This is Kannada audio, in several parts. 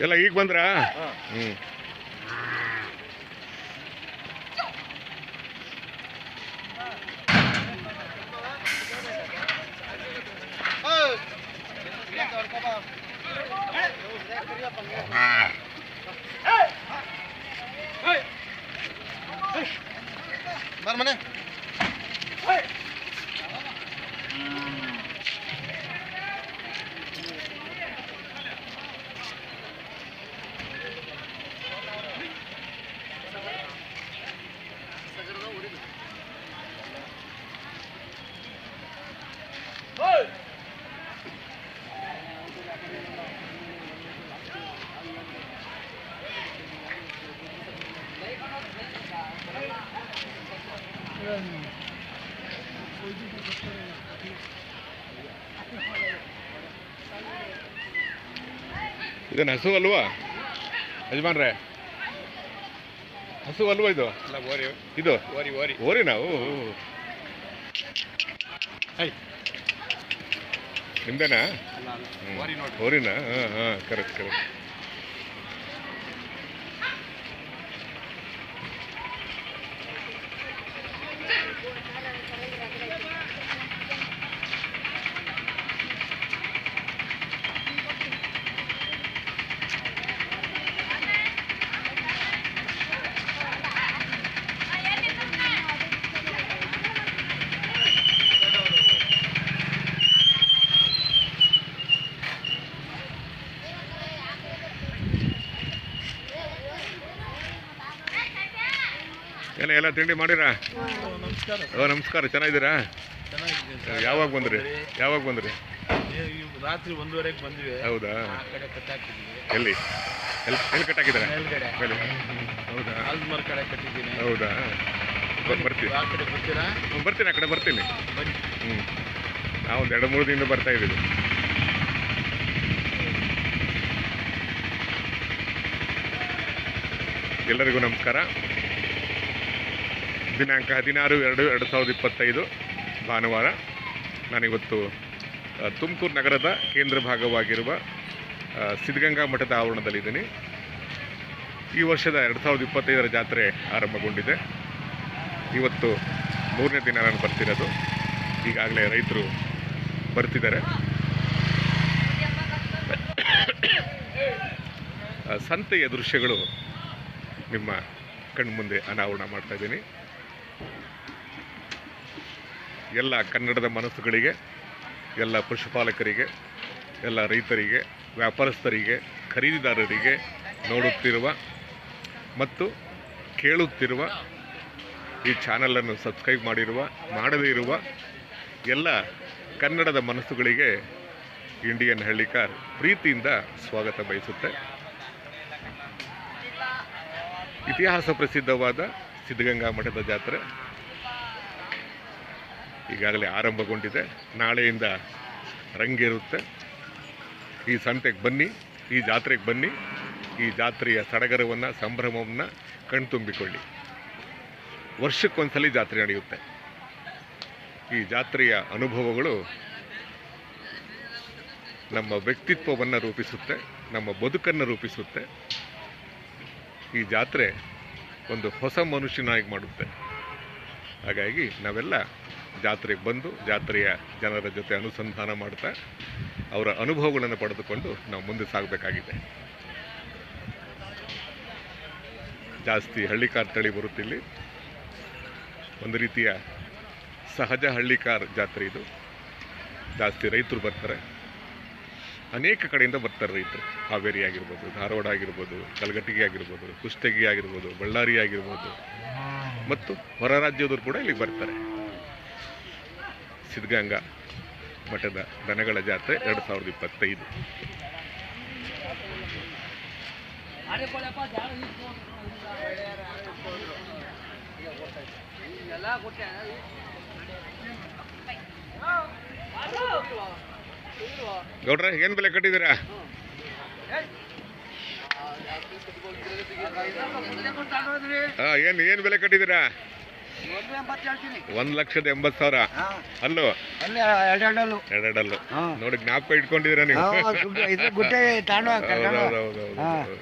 ಎಲ್ಲ ಈಗ ಬಂದ್ರಾ? ಹ್ಞೂ ಬಾರ್ ಮನೆ ಇದನ್ನ ಹಸು ಅಲ್ವಾ? ಯಜಮಾನ್ರೆ? ಹಸು ಅಲ್ವಾ ಇದು? ಇದು? ಓರಿ ಓರಿ. ಓರಿ ನಾವು ನಿಮ್ದೇನಾ? ಓರಿನಾ? ಹಾಂ ಹಾಂ ಕರೆಕ್ಟ್ ಕರೆಕ್ಟ್ ಎಲ್ಲ ತಿಂಡಿ ಮಾಡಿರಾ? ನಮಸ್ಕಾರ ಓ ನಮಸ್ಕಾರ. ಚೆನ್ನಾಗಿದ್ದೀರಾ? ಚೆನ್ನಾಗಿದೆ ಯಾವಾಗ ಬಂದ್ರಿ? ಯಾವಾಗ ಬಂದ್ರಿ? ರಾತ್ರಿ ಒಂದೂವರೆಗೆ ಬಂದ್ವಿ. ಹೌದಾ? ಆ ಕಡೆ ಕಟ್ಟಾಕಿದ್ವಿ ಎಲ್ಲಿ? ಎಲ್ಲಿ ಎಲ್ಲಿ ಕಟ್ಟಾಕಿದ್ದೀರಾ ಹೌದಾ? ಆಲ್ಮರ್ ಕಡೆ ಕಟ್ಟಿದ್ದೀನಿ. ಹೌದಾ? ಬ- ಬರ್ತೀವಿ. ಆ ಕಡೆ ಬರ್ತೀರಾ? ಬರ್ತೀನಿ ಆ ಕಡೆ ಬರ್ತೀನಿ. ಹ್ಞೂ ನಾವು ಒಂದು ಎರಡು ಮೂರು ದಿನದಿಂದ ಬರ್ತಾ ಇದ್ದೀವಿ. ಎಲ್ಲರಿಗೂ ನಮಸ್ಕಾರ. ದಿನಾಂಕ ಹದಿನಾರು ಎರಡು ಎರಡು ಸಾವಿರದ ಇಪ್ಪತ್ತೈದು ಭಾನುವಾರ. ನಾನಿವತ್ತು ತುಮಕೂರು ನಗರದ ಕೇಂದ್ರ ಭಾಗವಾಗಿರುವ ಸಿದ್ಧಗಂಗಾ ಮಠದ ಆವರಣದಲ್ಲಿದ್ದೀನಿ. ಈ ವರ್ಷದ ಎರಡು ಸಾವಿರದ ಇಪ್ಪತ್ತೈದರ ಜಾತ್ರೆ ಆರಂಭಗೊಂಡಿದೆ. ಇವತ್ತು ಮೂರನೇ ದಿನ ನಾನು ಬರ್ತಿರೋದು. ಈಗಾಗಲೇ ರೈತರು ಬರ್ತಿದ್ದಾರೆ. ಸಂತೆಯ ದೃಶ್ಯಗಳು ನಿಮ್ಮ ಕಣ್ಮುಂದೆ ಅನಾವರಣ ಮಾಡ್ತಾ ಇದ್ದೀನಿ. ಎಲ್ಲ ಕನ್ನಡದ ಮನಸ್ಸುಗಳಿಗೆ, ಎಲ್ಲ ಪಶುಪಾಲಕರಿಗೆ ಎಲ್ಲ ರೈತರಿಗೆ, ವ್ಯಾಪಾರಸ್ಥರಿಗೆ, ಖರೀದಿದಾರರಿಗೆ ನೋಡುತ್ತಿರುವ ಮತ್ತು ಕೇಳುತ್ತಿರುವ ಈ ಚಾನಲನ್ನು ಸಬ್ಸ್ಕ್ರೈಬ್ ಮಾಡಿರುವ, ಮಾಡದೇ ಇರುವ ಎಲ್ಲ ಕನ್ನಡದ ಮನಸ್ಸುಗಳಿಗೆ ಇಂಡಿಯನ್ ಹಳ್ಳಿಕಾರ್ ಪ್ರೀತಿಯಿಂದ ಸ್ವಾಗತ ಬಯಸುತ್ತೆ. ಇತಿಹಾಸ ಪ್ರಸಿದ್ಧವಾದ ಸಿದ್ಧಗಂಗಾ ಮಠದ ಜಾತ್ರೆ ಈಗಾಗಲೇ ಆರಂಭಗೊಂಡಿದೆ. ನಾಳೆಯಿಂದ ರಂಗೇರುತ್ತೆ. ಈ ಸಂತೆಗೆ ಬನ್ನಿ, ಈ ಜಾತ್ರೆಗೆ ಬನ್ನಿ, ಈ ಜಾತ್ರೆಯ ಸಡಗರವನ್ನು, ಸಂಭ್ರಮವನ್ನು ಕಣ್ತುಂಬಿಕೊಳ್ಳಿ ವರ್ಷಕ್ಕೊಂದ್ಸಲಿ ಜಾತ್ರೆ ನಡೆಯುತ್ತೆ. ಈ ಜಾತ್ರೆಯ ಅನುಭವಗಳು ನಮ್ಮ ವ್ಯಕ್ತಿತ್ವವನ್ನು ರೂಪಿಸುತ್ತೆ, ನಮ್ಮ ಬದುಕನ್ನು ರೂಪಿಸುತ್ತೆ. ಈ ಜಾತ್ರೆ ಒಂದು ಹೊಸ ಮನುಷ್ಯನಾಗಿ ಮಾಡುತ್ತೆ. ಹಾಗಾಗಿ ನಾವೆಲ್ಲ ಜಾತ್ರೆಗೆ ಬಂದು ಜಾತ್ರೆಯ ಜನರ ಜೊತೆ ಅನುಸಂಧಾನ ಮಾಡ್ತಾ ಅವರ ಅನುಭವಗಳನ್ನು ಪಡೆದುಕೊಂಡು ನಾವು ಮುಂದೆ ಸಾಗಬೇಕಾಗಿದೆ. ಜಾಸ್ತಿ ಹಳ್ಳಿಕಾರ್ ತಳಿ ಬರುತ್ತಿಲ್ಲಿ ಒಂದು ರೀತಿಯ ಸಹಜ ಹಳ್ಳಿಕಾರ್ ಜಾತ್ರೆ ಇದು. ಜಾಸ್ತಿ ರೈತರು ಬರ್ತಾರೆ. ಅನೇಕ ಕಡೆಯಿಂದ ಬರ್ತಾರೆ ರೈತರು. ಹಾವೇರಿ ಆಗಿರ್ಬೋದು, ಧಾರವಾಡ ಆಗಿರ್ಬೋದು ಕಲಗಟ್ಟಿಗೆ ಆಗಿರ್ಬೋದು, ಕುಷ್ಟಗಿ ಆಗಿರ್ಬೋದು, ಬಳ್ಳಾರಿ ಆಗಿರ್ಬೋದು. ಮತ್ತು ಹೊರ ರಾಜ್ಯದವರು ಕೂಡ ಇಲ್ಲಿಗೆ ಬರ್ತಾರೆ. ಸಿದ್ಧಗಂಗಾ ಮಠದ ದನಗಳ ಜಾತ್ರೆ ಎರಡು ಸಾವಿರದ ಇಪ್ಪತ್ತೈದು. ಗೌಡ್ರ ಏನು ಬೆಲೆ ಕಟ್ಟಿದಿರಾ ಏನ್ ಏನು ಏನು ಬೆಲೆ ಕಟ್ಟಿದ್ದೀರಾ? ಒಂದ್ ಲಕ್ಷದ ಎಂಬತ್ ಸಾವಿರ. ಅಲ್ಲೋ? ಎರಡೆರಡಲ್ಲು. ಎರಡೆರಡಲ್ಲು. ನೋಡಿ ಜ್ಞಾಪಕ ಇಟ್ಕೊಂಡಿದ್ರ ನೀವು.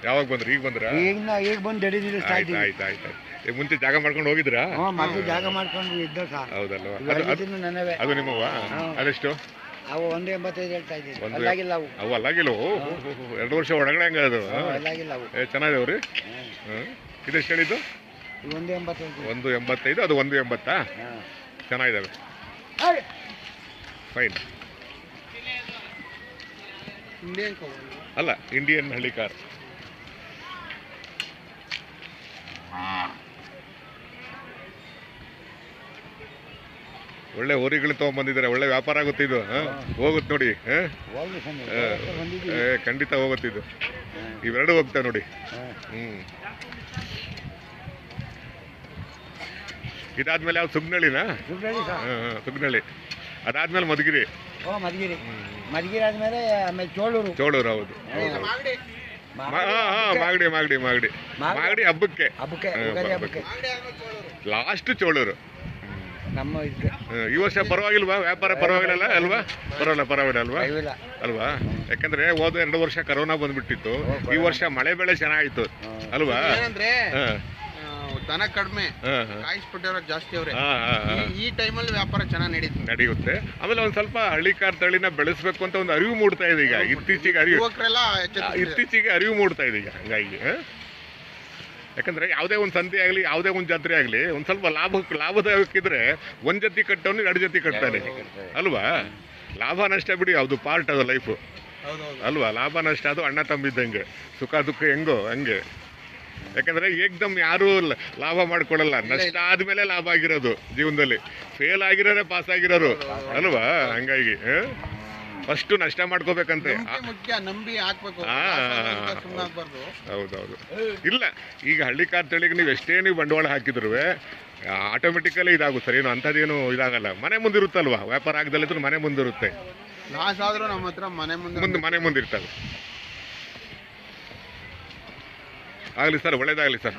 ಯಾವಾಗ ಬಂದ್ರಿ? ಈಗ ಬಂದ್ರ? ಈಗ ಬಂದ್ ಆಯ್ತು ಆಯ್ತು ಆಯ್ತು ಮುಂಚೆ ಜಾಗ ಮಾಡ್ಕೊಂಡು ಹೋಗಿದ್ರಾ? ಜಾಗ ಮಾಡ್ಕೊಂಡು ಇದ್ದ ಹೌದಲ್ವಾ? ಅದು ನಿಮ್ಮವ ಅದೆಷ್ಟು? ಅವು ಒಂದು ಎಂಬತ್ತೈದು ಹೇಳ್ತಾ ಇದ್ದೀವಿ ಒಂದು- ಅಲ್ಲಾಗಿಲ್ಲ ಅವು. ಅವು ಅಲ್ಲಾಗಿಲ್ಲ ಹೋ, ಹೋ, ಹೋ, ಎರಡು ವರ್ಷ ಒಳಗಡೆ ಹಂಗ ಅದು. ಹ್ಞೂ, ಅಲ್ಲಾಗಿಲ್ಲ ಅವು. ಏ ಚೆನ್ನಾಗಿದಾವ್ರಿ? ಹ್ಮ್. ಹ್ಮ್ ಇದೆಷ್ಟು ಹೇಳಿದ್ದು? ಇವು ಒಂದು ಎಂಬತ್ತೈದು ಒಂದು ಎಂಬತ್ತೈದು ಅದು ಒಂದು ಎಂಬತ್ತಾ? ಹಾಂ. ಚೆನ್ನಾಗಿದ್ದಾವೆ ಫೈನ್. ಅಲ್ಲ ಇಂಡಿಯನ್ ಹಳ್ಳಿ ಕಾರ್ ಒಳ್ಳೆ ಹೋರಿಗಳು ತಗೊಂಡ್ಬಂದಿದ್ದಾರೆ ಒಳ್ಳೆ ವ್ಯಾಪಾರ ಆಗುತ್ತೆ ಇದು ಹಾ? ಹೋಗುತ್ತೆ ನೋಡಿ ಖಂಡಿತ ಹೋಗುತ್ತಿದ್ದು ಇವೆರಡು ಹೋಗ್ತಾ ನೋಡಿ. ಹ್ಮ್. ಇದಾದ್ಮೇಲೆ ಯಾವ್ದು ಸುಗ್ನಳ್ಳಿನಾ? ಸುಗ್ನಳ್ಳಿ ಅದಾದ್ಮೇಲೆ ಮಧುಗಿರಿ. ಓ ಮಧುಗಿರಿ. ಮಧುಗಿರಿ ಆದ್ಮೇಲೆ ಆಮೇಲೆ ಚೋಳೂರು. ಚೋಳೂರು ಹೌದು. ಮಾ- ಹಾ ಹಾ ಮಾಗಡಿ ಮಾಗಡಿ ಮಾಗಡಿ. ಮಾಗಡಿ. ಹಬ್ಬಕ್ಕೆ. ಲಾಸ್ಟ್ ಚೋಳೂರು. ನಮ್ಮ ಇದಕ್ಕೆ ಈ ವರ್ಷ ಪರವಾಗಿಲ್ವಾ? ವ್ಯಾಪಾರ ಪರವಾಗಿಲ್ಲ. ಅಲ್ವಾ? ಪರವಾಗಿಲ್ಲ ಪರವಾಗಿಲ್ಲ ಅಲ್ವಾ? ಅಲ್ವಾ? ಯಾಕಂದ್ರೆ ಹೋದ ಎರಡು ವರ್ಷ ಕರೋನಾ ಬಂದ್ಬಿಟ್ಟಿತ್ತು. ಈ ವರ್ಷ ಮಳೆ ಬೆಳೆ ಚೆನ್ನಾಗಿತ್ತು ಅಲ್ವಾ? ಏನಂದ್ರೆ ದನ ಕಡಿಮೆ. ಕಾಯಿಸ್ಬಿಟ್ಟಿರೋ ಜಾಸ್ತಿ ಅವ್ರೆ. ಈ- ಟೈಮಲ್ಲಿ ವ್ಯಾಪಾರ ಚೆನ್ನಾಗಿ ನಡೀತು. ನಡೆಯುತ್ತೆ ಆಮೇಲೆ ಒಂದ್ ಸ್ವಲ್ಪ ಹಳ್ಳಿಕಾರ್ ತಳಿನ ಬೆಳೆಸ್ಬೇಕು ಅಂತ ಒಂದು ಅರಿವು ಮೂಡ್ತಾ ಇದೆ ಈಗ. ಇತ್ತೀಚೆಗೆ ಅರಿವು. ಇತ್ತೀಚೆಗೆ ಅರಿವು ಮೂಡ್ತಾ ಇದೆ ಈಗ ಹಂಗಾಗಿ ಹ? ಯಾಕಂದ್ರೆ ಯಾವುದೇ ಒಂದು ಸಂತೆ ಆಗಲಿ ಯಾವುದೇ ಒಂದು ಜಾತ್ರೆ ಆಗಲಿ ಒಂದು ಸ್ವಲ್ಪ ಲಾಭ ಲಾಭದಾಯಕಿದ್ರೆ ಒಂದ್ ಜೊತೆ ಕಟ್ಟವನು ಎರಡು ಜೊತೆ ಕಟ್ತಾನೆ ಅಲ್ವಾ? ಲಾಭ ನಷ್ಟ ಬಿಡಿ ಅದು ಪಾರ್ಟ್ ಅದು ಲೈಫು ಅಲ್ವಾ? ಲಾಭ ನಷ್ಟ ಅದು ಅಣ್ಣ ತಂಬಿದ್ದಂಗೆ. ಸುಖ ದುಃಖ ಹೆಂಗೋ ಹಂಗೆ. ಯಾಕಂದ್ರೆ ಏಕ್ದಮ್ ಯಾರು ಲಾಭ ಮಾಡ್ಕೊಳ್ಳಲ್ಲ ನಷ್ಟ ಆದಮೇಲೆ ಲಾಭ ಆಗಿರೋದು ಜೀವನದಲ್ಲಿ. ಫೇಲ್ ಆಗಿರೋರೆ ಪಾಸ್ ಆಗಿರೋರು. ಅಲ್ವಾ? ಹಂಗಾಗಿ ಫಸ್ಟ್ ನಷ್ಟ ಮಾಡ್ಕೋಬೇಕಂತೆ. ಮುಖ್ಯ ನಂಬಿ ಹಾಕ್ಬೇಕು. ಹೌದೌದು. ಇಲ್ಲ ಈಗ ಹಳ್ಳಿ ಕಾರ್ ತಳಿಗೆ ನೀವು ಎಷ್ಟೇ ನೀವು ಬಂಡವಾಳ ಹಾಕಿದ್ರು ಆಟೋಮೆಟಿಕಲಿ ಇದಾಗುತ್ತೆ. ಸರ್ ಏನು ಅಂಥದ್ದೇನು ಇದಾಗಲ್ಲ. ಮನೆ ಮುಂದಿರುತ್ತಲ್ವಾ? ವ್ಯಾಪಾರ ಆಗದಲ್ಲಿದ್ರು ಮನೆ ಮುಂದಿರುತ್ತೆ. ಲಾಸ್ ಆದ್ರೂ ನಮ್ಮ ಹತ್ರ ಮನೆ ಮುಂದೆ ಮುಂದೆ ಮನೆ ಮುಂದಿರ್ತವೆ ಆಗಲಿ ಸರ್ ಒಳ್ಳೇದಾಗಲಿ ಸರ್.